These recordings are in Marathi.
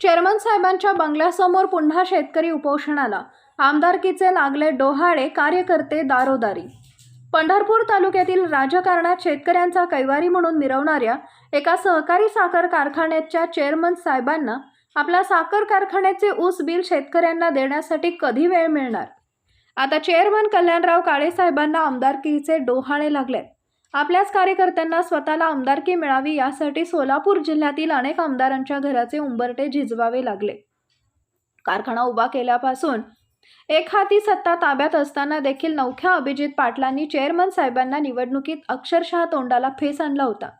चेअरमन साहेबांच्या बंगल्यासमोर पुन्हा शेतकरी उपोषणाला. आमदारकीचे लागले डोहाळे कार्यकर्ते दारोदारी. पंढरपूर तालुक्यातील राजकारणात शेतकऱ्यांचा कैवारी म्हणून मिरवणाऱ्या एका सहकारी साखर कारखान्याच्या चेअरमन साहेबांना आपल्या साखर कारखान्याचे ऊस बिल शेतकऱ्यांना देण्यासाठी कधी वेळ मिळणार? आता चेअरमन कल्याणराव काळे साहेबांना आमदारकीचे डोहाळे लागले आपल्याच कार्यकर्त्यांना स्वतःला आमदारकी मिळावी यासाठी सोलापूर जिल्ह्यातील अनेक आमदारांच्या घराचे उंबरटे झिजवावे लागले. कारखाना उभा केल्यापासून एक हाती सत्ता ताब्यात असताना देखील नवख्या अभिजित पाटलांनी चेअरमन साहेबांना निवडणुकीत अक्षरशः तोंडाला फेस आणला होता.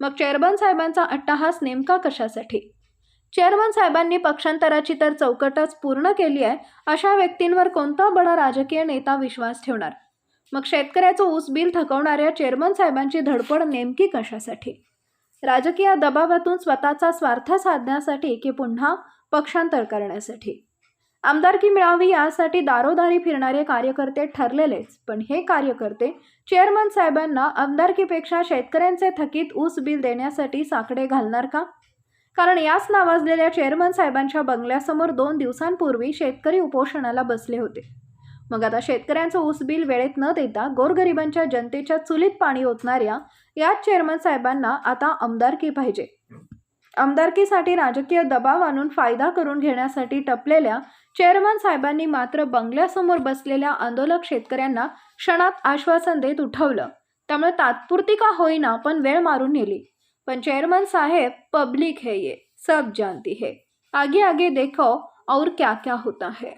मग चेअरमन साहेबांचा अट्टाहास नेमका कशासाठी? चेअरमन साहेबांनी पक्षांतराची तर चौकटच पूर्ण केली आहे अशा व्यक्तींवर कोणता बडा राजकीय नेता विश्वास ठेवणार? मग शेतकऱ्याचं ऊस बिल थकवणाऱ्या चेअरमन साहेबांची धडपड नेमकी कशासाठी? राजकीय दबावातून स्वतःचा स्वार्थ साधण्यासाठी की पुन्हा पक्षांतर करण्यासाठी? आमदारकी मिळावी यासाठी दारोदारी फिरणारे कार्यकर्ते ठरलेलेच पण हे कार्यकर्ते चेअरमन साहेबांना आमदारकीपेक्षा शेतकऱ्यांचे थकीत ऊस बिल देण्यासाठी साकडे घालणार का? कारण याच नावाजलेल्या चेअरमन साहेबांच्या बंगल्यासमोर दोन दिवसांपूर्वी शेतकरी उपोषणाला बसले होते. मग आता शेतकऱ्यांचं ऊस बिल वेळेत न देता गोरगरिबांच्या जनतेच्या चुलीत पाणी ओतणाऱ्या याच चेअरमन साहेबांना आता आमदारकी पाहिजे. आमदारकीसाठी राजकीय दबाव आणून फायदा करून घेण्यासाठी टपलेल्या चेअरमन साहेबांनी मात्र बंगल्यासमोर बसलेल्या आंदोलक शेतकऱ्यांना क्षणात आश्वासन देत उठवलं. त्यामुळे तात्पुरती का होईना पण वेळ मारून नेली. पण चेअरमन साहेब पब्लिक है ये सब जानती है. आगे आगे देखो और क्या क्या होता है.